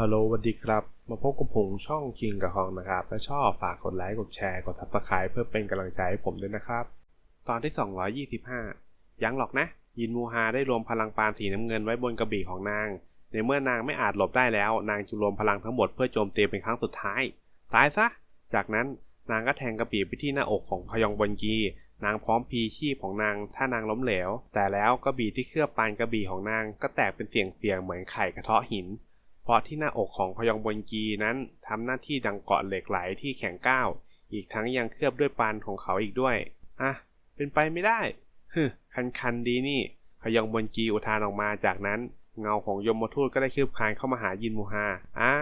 ฮัลโหลสวัสดีครับ มาพบกับผมช่องคิงกับฮองนะครับ ถ้าชอบฝากกดไลค์ กดแชร์ กด subscribe เพื่อเป็นกำลังใจให้ผมด้วยนะครับ ตอนที่ 225 ยังหรอกนะ ยินมูฮาได้รวมพลังปานสีน้ำเงินไว้บนกระบี่ของนาง ในเมื่อนางไม่อาจหลบได้แล้ว นางจะรวมพลังทั้งหมดเพื่อโจมตีเป็นครั้งสุดท้าย ตายซะ จากนั้นนางก็แทงกระบี่ไปที่หน้าอกของพยองบนกี นางพร้อมพีชีพของนาง ถ้านางล้มเหลว แต่แล้วกระบี่ที่เคลือบปานกระบี่ของนางก็แตกเป็นเสียงเสียงๆเหมือนไข่กระเทาะหิน เพราะที่หน้าอกของพยองบนกีนั้นทำหน้าที่ดังเกาะเหล็กไหลที่แข็งก้าว อีกทั้งยังเคลือบด้วยปานของเขาอีกด้วย อะ เป็นไปไม่ได้ฮึคันคันๆดีนี่พยองบนกีอุทานออกมาจากนั้น เงาของยมทูตก็ได้คืบคลานเข้ามาหายินมูฮาอ่า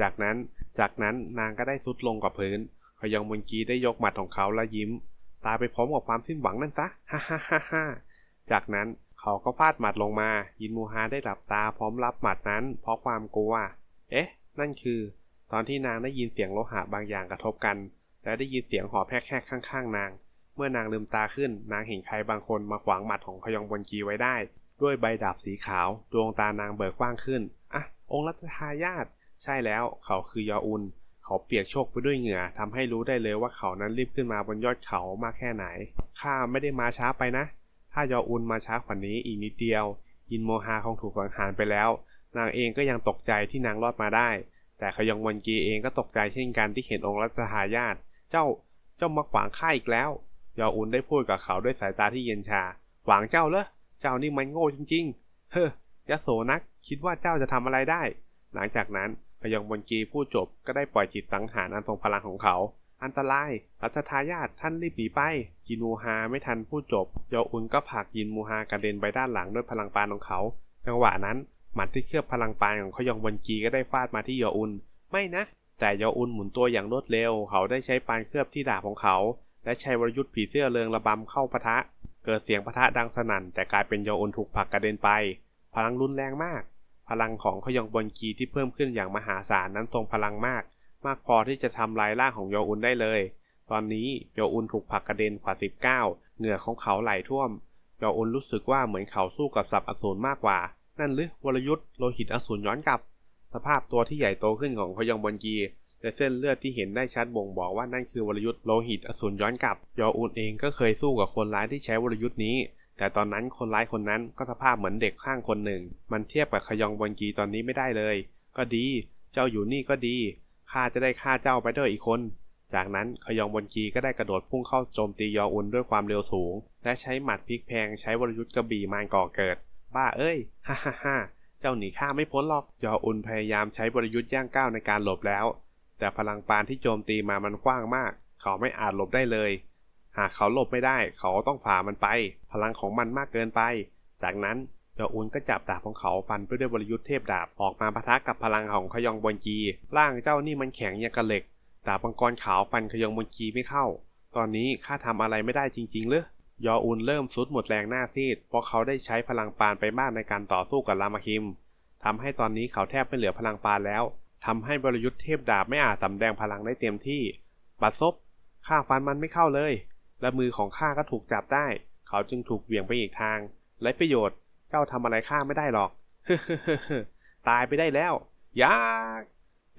จากนั้น จากนั้นนางก็ได้ซุดลงกับพื้นพยองบนกีได้ยกหมัดของเขาและยิ้ม ตายไปพร้อมกับความสิ้นหวังนั่นซะ ฮ่าฮ่าฮ่าจากนั้น เขาก็ฟาดหมัดลงมา ยินมูฮาได้หลับตาพร้อมรับหมัดนั้น เพราะความกลัว เอ๊ะ นั่นคือ ตอนที่นางได้ยินเสียงโลหะบางอย่างกระทบกัน และได้ยินเสียงหอบแพกๆข้างๆ นาง เมื่อนางลืมตาขึ้น นางเห็นใครบางคนมาขวางหมัดของขยองบนกีไว้ได้ ด้วยใบดาบสีขาว ดวงตานางเบิกกว้างขึ้น อะ องค์รัชทายาท ใช่แล้ว เขาคือยออุนเขาเปียกโชกไปด้วยเหงื่อทำให้รู้ได้เลยว่าเขานั้นรีบขึ้นมาบนยอดเขามากแค่ไหน ข้าไม่ได้มาช้าไปนะ ถ้ายออุนมาช้ากว่านี้อีกนิดเดียว ยินโมฮาคงถูกสังหารไปแล้ว นางเองก็ยังตกใจที่นางรอดมาได้ แต่ขยองวันกีเองก็ตกใจเช่นกันที่เห็นองค์รัชทายาทเจ้าเจ้ามาขวางข้าอีกแล้ว ยออุนได้พูดกับเขาด้วยสายตาที่เย็นชาขวางเจ้าเหรอเจ้านี่มันโง่จริง ๆ เฮ้อยโสนักคิดว่าเจ้าจะทำอะไรได้ หลังจากนั้นพยองบนกีพูดจบก็ได้ปล่อยจิตสังหารอันทรงพลังของเขา อันตรายรัชทายาทท่านรีบหนีไปยินมูฮาไม่ทันพูดจบยออุนก็ผลักยินมูฮากระเด็นไปด้านหลังด้วยพลังปานของเขา จังหวะนั้นหมัดที่เคลือบพลังปานของขยองบนกีก็ได้ฟาดมาที่ยออุน ไม่นะ แต่ยออุนหมุนตัวอย่างรวดเร็ว เขาได้ใช้ปานเคลือบที่ดาบของเขา และใช้วรยุทธ์ผีเสื้อเริงระบำเข้าปะทะ เกิดเสียงปะทะดังสนั่น แต่กลายเป็นยออุนถูกผลักกระเด็นไป พลังรุนแรงมาก พลังของขยองบนกีที่เพิ่มขึ้นอย่างมหาศาลนั้นทรงพลังมาก มากพอที่จะทำลายร่างของโยอุนได้เลย ตอนนี้โยอุนถูกผลักกระเด็นกว่าสิบเก้าเหงื่อของเขาไหลท่วมโยอุนรู้สึกว่าเหมือนเขาสู้กับสัตว์อสูรมากกว่า นั่นหรือวรยุทธ์โลหิตอสูรย้อนกลับ สภาพตัวที่ใหญ่โตขึ้นของขยองบนกีและเส้นเลือดที่เห็นได้ชัดบ่งบอกว่านั่นคือวรยุทธ์โลหิตอสูรย้อนกลับโยอุนเองก็เคยสู้กับคนร้ายที่ใช้วรยุทธ์นี้ แต่ตอนนั้นคนร้ายคนนั้นก็สภาพเหมือนเด็กข้างคนหนึ่ง มันเทียบกับขยองบนกีตอนนี้ไม่ได้เลย ก็ดี เจ้าอยู่นี่ก็ดี ข้าจะได้ฆ่าเจ้าไปด้วยอีกคน จากนั้นขยองบนกีก็ได้กระโดดพุ่งเข้าโจมตียออุนด้วยความเร็วสูง และใช้หมัดพลิกแพงใช้วรยุทธ์กระบี่มารก่อเกิด บ้าเอ้ย ฮ่าฮ่าฮ่าเจ้าหนีข้าไม่พ้นหรอก ยออุนพยายามใช้วรยุทธ์ย่างก้าวในการหลบแล้ว แต่พลังปานที่โจมตีมามันกว้างมาก เขาไม่อาจหลบได้เลย หากเขาหลบไม่ได้ เขาต้องฝ่ามันไป พลังของมันมากเกินไป จากนั้น ยออุนก็จับดาบของเขาฟันไปด้วยวรยุทธ์เทพดาบออกมาปะทะกับพลังของขยองบนจี ร่างเจ้านี่มันแข็งอย่างกระเหล็ก ดาบมังกรขาวฟันขยองบนจีไม่เข้า ตอนนี้ข้าทำอะไรไม่ได้จริงๆหรือยออุนเริ่มสุดหมดแรงหน้าซีด เพราะเขาได้ใช้พลังปานไปมากในการต่อสู้กับรามาคิมทำให้ตอนนี้เขาแทบไม่เหลือพลังปานแล้วทำให้วรยุทธ์เทพดาบไม่อาจสำแดงพลังได้เต็มที่บัดซบข้าฟันมันไม่เข้าเลย และมือของข้าก็ถูกจับได้ เขาจึงถูกเหวี่ยงไปอีกทาง ไรประโยชน์ เจ้าทำอะไรข้าไม่ได้หรอก ตายไปได้แล้ว ยาก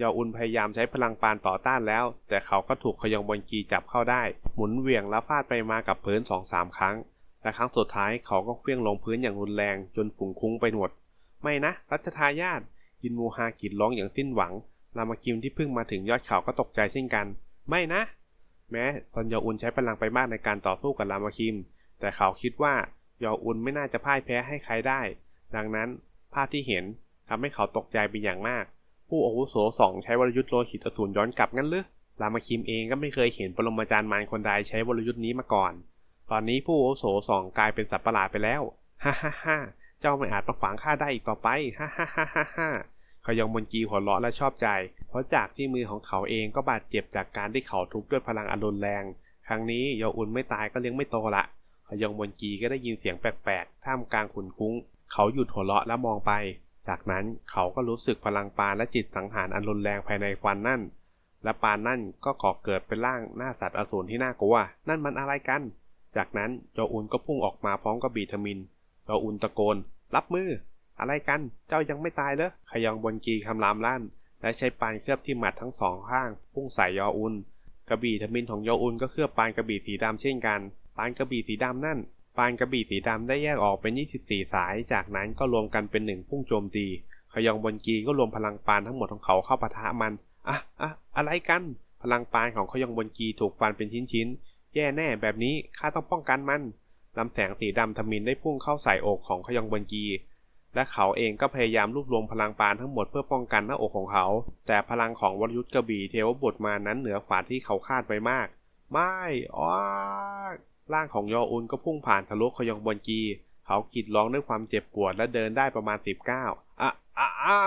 ยออุนพยายามใช้พลังปานต่อต้านแล้ว แต่เขาก็ถูกขยองบนกีจับเข้าได้ หมุนเวียงและฟาดไปมากับพื้นสองสามครั้ง และครั้งสุดท้ายเขาก็เคลื่องลงพื้นอย่างรุนแรง จนฝุ่งคุ้งไปหมด ไม่นะ รัชทายาทยินมูฮากิดร้องอย่างสิ้นหวัง รามากิมที่เพิ่งมาถึงยอดเขาก็ตกใจเช่นกัน ไม่นะ แม้ตอนยออุนใช้พลังไปมากในการต่อสู้กับรามาคิม แต่เขาคิดว่า ยออุนไม่น่าจะพ่ายแพ้ให้ใครได้ ดังนั้นภาพที่เห็นทำให้เขาตกใจเป็นอย่างมาก ผู้อาวุโสสองใช้วรยุทธ์โลหิตอสูรย้อนกลับงั้นหรือรามาคิมเองก็ไม่เคยเห็นปรมาจารย์มารคนใดใช้วรยุทธ์นี้มาก่อน ตอนนี้ผู้อาวุโสสองกลายเป็นสัตว์ประหลาดไปแล้วฮ่าฮ่าฮ่าเจ้าไม่อาจมาขวางข้าได้อีกต่อไปฮ่าฮ่าฮ่าฮ่าฮ่าขยองบนกีหัวเราะและชอบใจ เพราะจากที่มือของเขาเองก็บาดเจ็บจากการที่เขาทุบด้วยพลังอันรุนแรง ครั้งนี้ยออุนไม่ตายก็เลี้ยงไม่โตละ ขยองบนกีก็ได้ยินเสียงแปลกๆ ท่ามกลางขุนคุ้ง เขาหยุดหัวเราะและมองไป จากนั้นเขาก็รู้สึกพลังปานและจิตสังหารอันรุนแรงภายในฟันนั่น และปานนั่นก็ก่อเกิดเป็นร่างหน้าสัตว์อสูรที่น่ากลัว นั่นมันอะไรกัน จากนั้นโจอุนก็พุ่งออกมาพร้อมกับบีทมิน โจอุนตะโกน รับมือ อะไรกัน เจ้ายังไม่ตายเหรอขยองบนกีคำรามลั่น และใช้ปานเคลือบที่หมัดทั้งสองข้าง พุ่งใส่ยออุน กระบี่ทมินของยออุนก็เคลือบปานกระบี่สีดำเช่นกันานกระบี่สีดำนั่น ปานกระบี่สีดำได้แยกออกเป็น 24 สาย จากนั้นก็รวมกันเป็นหนึ่งพุ่งโจมตี ขยองบนกีก็รวมพลังปานทั้งหมดของเขาเข้าปะทะมัน อะอะอะไรกัน พลังปานของขยองบนกีถูกฟันเป็นชิ้นๆ แย่แน่แบบนี้ข้าต้องป้องกันมันลำแสงสีดำทมินได้พุ่งเข้าใส่อกของขยองบนกีและเขาเองก็พยายามรวบรวมพลังปานทั้งหมดเพื่อป้องกันหน้าอกของเขา แต่พลังของวรยุทธ์กระบี่เทวบุตรมานั้นเหนือกว่าที่เขาคาดไปมาก ไม่อ้า ร่างของยออุนก็พุ่งผ่านทะลุขยองบนกี เขาขีดร้องด้วยความเจ็บปวดและเดินได้ประมาณสิบก้าอะอะอะ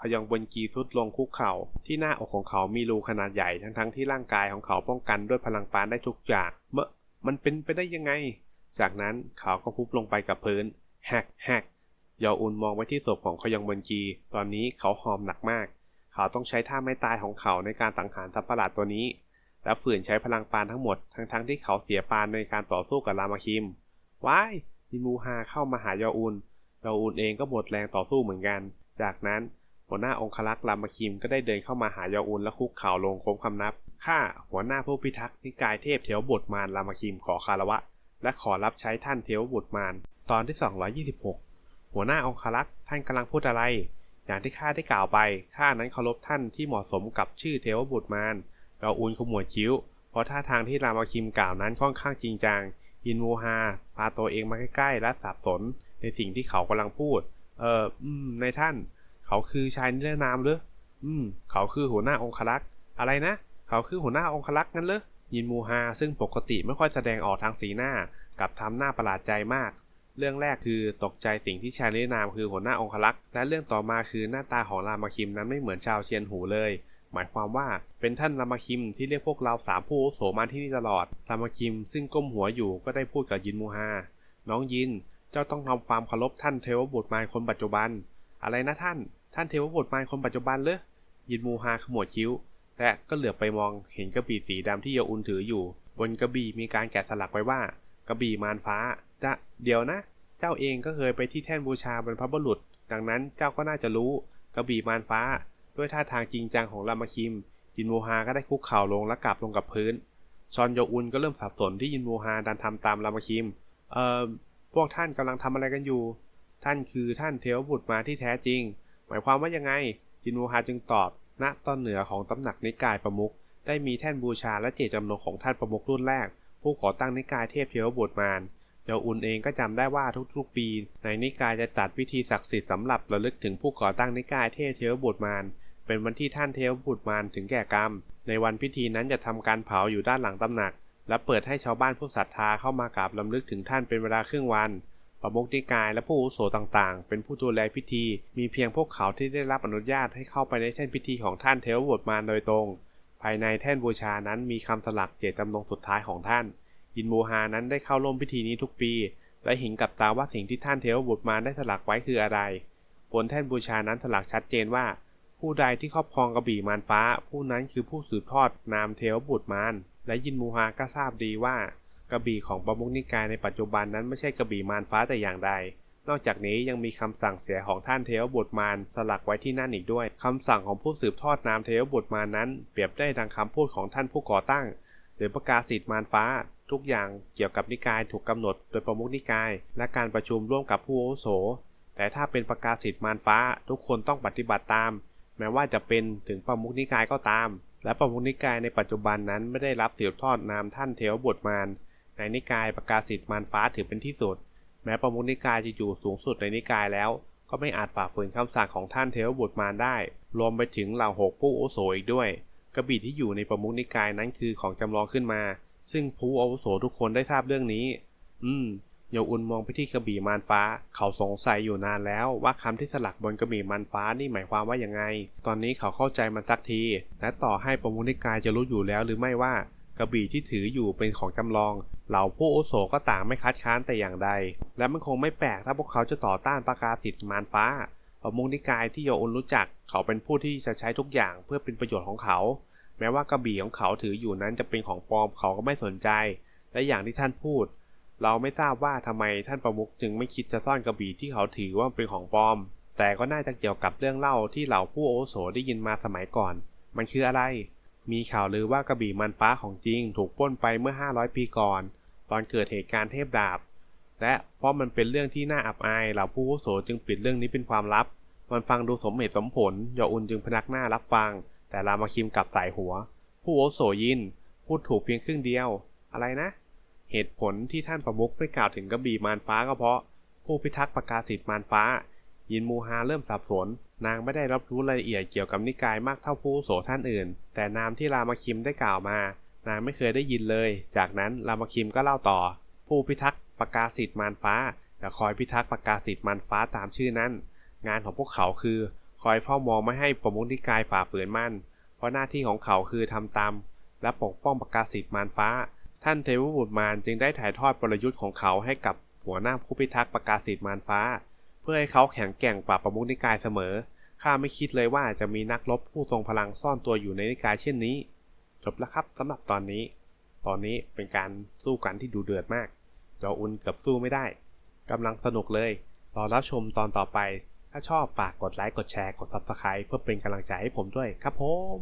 ขยองบนกีทรุดลงคุกเข่าที่หน้าอกของเขามีรูขนาดใหญ่ทั้งๆที่ร่างกายของเขาป้องกันด้วยพลังปานได้ทุกอย่างเมื่อมันเป็นไปได้ยังไง จากนั้นเขาก็พุบลงไปกับพื้นแฮกแฮกยออุนมองไปที่ศพของขยองบนจีตอนนี้เขาหอมหนักมาก เขาต้องใช้ท่าไม่ตายของเขาในการสังหารสัตว์ประหลาดตัวนี้ และฝืนใช้พลังปานทั้งหมด ทั้งๆที่เขาเสียปานในการต่อสู้กับรามาคิมว้ายยิมูฮาเข้ามาหายออุนยออุนเองก็หมดแรงต่อสู้เหมือนกัน จากนั้นหัวหน้าองคลักษ์รามาคิมก็ได้เดินเข้ามาหายออุนและคุกเข่าลงโค้งคำนับข้าหัวหน้าผู้พิทักษ์นิกายเทพเถวบทมารรามาคิมขอคารวะ และขอรับใช้ท่านเทวบุตรมารตอนที่ 226 หัวหน้าองครักษ์ท่านกำลังพูดอะไร อย่างที่ข้าได้กล่าวไปข้านั้นเคารพท่านที่เหมาะสมกับชื่อเทวบุตรมาร เราอุนขมวดคิ้ว เพราะท่าทางที่รามาคิมกล่าวนั้นค่อนข้างจริงจังอินมูฮาพาตัวเองมาใกล้ๆ และสับสน ในสิ่งที่เขากำลังพูด เอออืมในท่าน เขาคือชายนิรนามหรืออืม เขาคือหัวหน้าองครักษ์อะไรนะ เขาคือหัวหน้าองครักษ์งั้นเหรอยินมูฮาซึ่งปกติไม่ค่อยแสดงออกทางสีหน้า กับทำหน้าประหลาดใจมาก เรื่องแรกคือตกใจสิ่งที่ชายนิรนามคือหัวหน้าองครักษ์และเรื่องต่อมาคือหน้าตาของรามาคิมนั้นไม่เหมือนชาวเชียนหูเลย หมายความว่าเป็นท่านรามาคิมที่เรียกพวกเราสามผู้โสมาที่นี่ตลอดรามาคิมซึ่งก้มหัวอยู่ก็ได้พูดกับยินมูฮาน้องยินเจ้าต้องทำความเคารพท่านเทวบุตรมารคนปัจจุบัน อะไรนะท่าน ท่านเทวบุตรมารคนปัจจุบันเลยยินมูฮาขมวดคิ้ว และก็เหลือบไปมองเห็นกระบี่สีดำที่โยอุนถืออยู่ บนกระบี่มีการแกะสลักไว้ว่า กระบี่มารฟ้าจะเดี๋ยวนะ เจ้าเองก็เคยไปที่แท่นบูชาบรรพบุรุษ ดังนั้นเจ้าก็น่าจะรู้ กระบี่มารฟ้า ด้วยท่าทางจริงจังของรามาคิม ยินโมฮาก็ได้คุกเข่าลงและกลับลงกับพื้น ซอนโยอุนก็เริ่มสับสนที่ยินโมฮาดันทำตามรามาคิม เอ่อ พวกท่านกำลังทำอะไรกันอยู่ ท่านคือท่านเทวบุตรมาที่แท้จริง หมายความว่ายังไงจินโมฮาจึงตอบ ณ ตอนเหนือของตำหนักนิกายประมุขได้มีแท่นบูชาและเจตจำนงของท่านประมุขรุ่นแรก ผู้ก่อตั้งนิกายเทพเทวบุตรมารเจ้าอุนเองก็จำได้ว่าทุกๆปี ในนิกายจะจัดพิธีศักดิ์สิทธิ์สำหรับระลึกถึงผู้ก่อตั้งนิกายเทพเทวบุตรมาร เป็นวันที่ท่านเทวบุตรมารถึงแก่กรรม ในวันพิธีนั้นจะทำการเผาอยู่ด้านหลังตำหนัก และเปิดให้ชาวบ้านผู้ศรัทธาเข้ามากราบลำลึกถึงท่านเป็นเวลาครึ่งวันประมุขนิกายและผู้อาวุโสต่างๆ เป็นผู้ดูแลพิธี มีเพียงพวกเขาที่ได้รับอนุญาตให้เข้าไปในแท่นพิธีของท่านเทวบุตรมารโดยตรง ภายในแท่นบูชานั้นมีคำสลักเจตจำนงสุดท้ายของท่าน อินโมฮานั้นได้เข้าร่วมพิธีนี้ทุกปี และห็นกับตาว่าสิ่งที่ท่านเทวบุตรมารได้สลักไว้คืออะไร บนแท่นบูชานั้นสลักชัดเจนว่า ผู้ใดที่ครอบครองกระบี่มารฟ้า ผู้นั้นคือผู้สืบทอดนามเทวบุตรมารและยินมูฮาก็ทราบดีว่ากระบี่ของประมุขนิกายในปัจจุบันนั้นไม่ใช่กระบี่มารฟ้าแต่อย่างใด นอกจากนี้ยังมีคำสั่งเสียของท่านเทวบุตรมารสลักไว้ที่นั่นอีกด้วยคำสั่งของผู้สืบทอดนามเทวบุตรมารนั้น เปรียบได้ดังคำพูดของท่านผู้ก่อตั้ง หรือประกาศสิทธิ์มารฟ้า ทุกอย่างเกี่ยวกับนิกายถูกกำหนดโดยประมุขนิกาย และการประชุมร่วมกับผู้โอโส แต่ถ้าเป็นประกาศสิทธิ์มารฟ้า ทุกคนต้องปฏิบัติตาม แม้ว่าจะเป็นถึงประมุขนิกายก็ตาม และประมุขนิกายในปัจจุบันนั้นไม่ได้รับสืบทอดนามท่านเทวบุตรมารในนิกายประกาศสิทธิ์มารฟ้าถือเป็นที่สุด แม้ประมุขนิกายจะอยู่สูงสุดในนิกายแล้ว ก็ไม่อาจฝ่าฝืนคำสั่งของท่านเทวบุตรมารได้ รวมไปถึงเหล่าหกผู้อุโสอีกด้วย กระบี่ที่อยู่ในประมุขนิกายนั้นคือของจำลองขึ้นมา ซึ่งผู้อุโสทุกคนได้ทราบเรื่องนี้ อืม โยอุนมองไปที่กระบี่มารฟ้า เขาสงสัยอยู่นานแล้วว่าคำที่สลักบนกระบี่มารฟ้านี่หมายความว่ายังไง ตอนนี้เขาเข้าใจมันสักที และต่อให้ประมุนิกายจะรู้อยู่แล้วหรือไม่ว่ากระบี่ที่ถืออยู่เป็นของจำลอง เหล่าผู้อุโสก็ต่างไม่คัดค้านแต่อย่างใด และมันคงไม่แปลกถ้าพวกเขาจะต่อต้านประกาศสิทธิ์มารฟ้าประมุนิกายที่โยอุนรู้จัก เขาเป็นผู้ที่จะใช้ทุกอย่างเพื่อเป็นประโยชน์ของเขา แม้ว่ากระบี่ของเขาถืออยู่นั้นจะเป็นของปลอมเขาก็ไม่สนใจ และอย่างที่ท่านพูด เราไม่ทราบว่าทำไมท่านประมุขจึงไม่คิดจะซ่อนกระบี่ที่เขาถือว่าเป็นของปลอม แต่ก็น่าจะเกี่ยวกับเรื่องเล่าที่เหล่าผู้โอโสได้ยินมาสมัยก่อน มันคืออะไร มีข่าวลือว่ากระบี่มันฟ้าของจริง ถูกปล้นไปเมื่อ 500 ปีก่อน ตอนเกิดเหตุการณ์เทพดาบ และเพราะมันเป็นเรื่องที่น่าอับอายเหล่าผู้โอโสจึงปิดเรื่องนี้เป็นความลับ มันฟังดูสมเหตุสมผลยออุนจึงพยักหน้ารับฟัง แต่รามาคิมกลับสายหัว ผู้โอโสยิน พูดถูกเพียงครึ่งเดียว อะไรนะ เหตุผลที่ท่านประมุขไม่กล่าวถึงกระบี่มารฟ้าก็เพราะ ผู้พิทักษ์ประกาศสิทธิ์มารฟ้า ยินมูฮาเริ่มสับสน นางไม่ได้รับรู้รายละเอียดเกี่ยวกับนิกายมากเท่าผู้โสท่านอื่น แต่นามที่รามาคิมได้กล่าวมา นางไม่เคยได้ยินเลย จากนั้นรามาคิมก็เล่าต่อ ผู้พิทักษ์ประกาศสิทธิ์มารฟ้าจะคอยพิทักษ์ประกาศสิทธิ์มารฟ้าตามชื่อนั้น งานของพวกเขาคือ คอยเฝ้ามองไม่ให้ประมุขนิกายฝ่าฝืนมัน เพราะหน้าที่ของเขาคือทำตามและปกป้องประกาศสิทธิ์มารฟ้า ท่านเทวบุตรมารจึงได้ถ่ายทอดกลยุทธ์ของเขาให้กับหัวหน้าผู้พิทักษ์ประกาศสิทธิ์มารฟ้า เพื่อให้เขาแข็งแกร่งกว่าประมุขนิกายเสมอ ข้าไม่คิดเลยว่าจะมีนักรบผู้ทรงพลังซ่อนตัวอยู่ในนิกายเช่นนี้ จบแล้วครับสำหรับตอนนี้ ตอนนี้เป็นการสู้กันที่ดูเดือดมาก จออุนเกือบสู้ไม่ได้กำลังสนุกเลย รอรับชมตอนต่อไป ถ้าชอบฝากกดไลค์กดแชร์กด Subscribe เพื่อเป็นกำลังใจให้ผมด้วยครับผม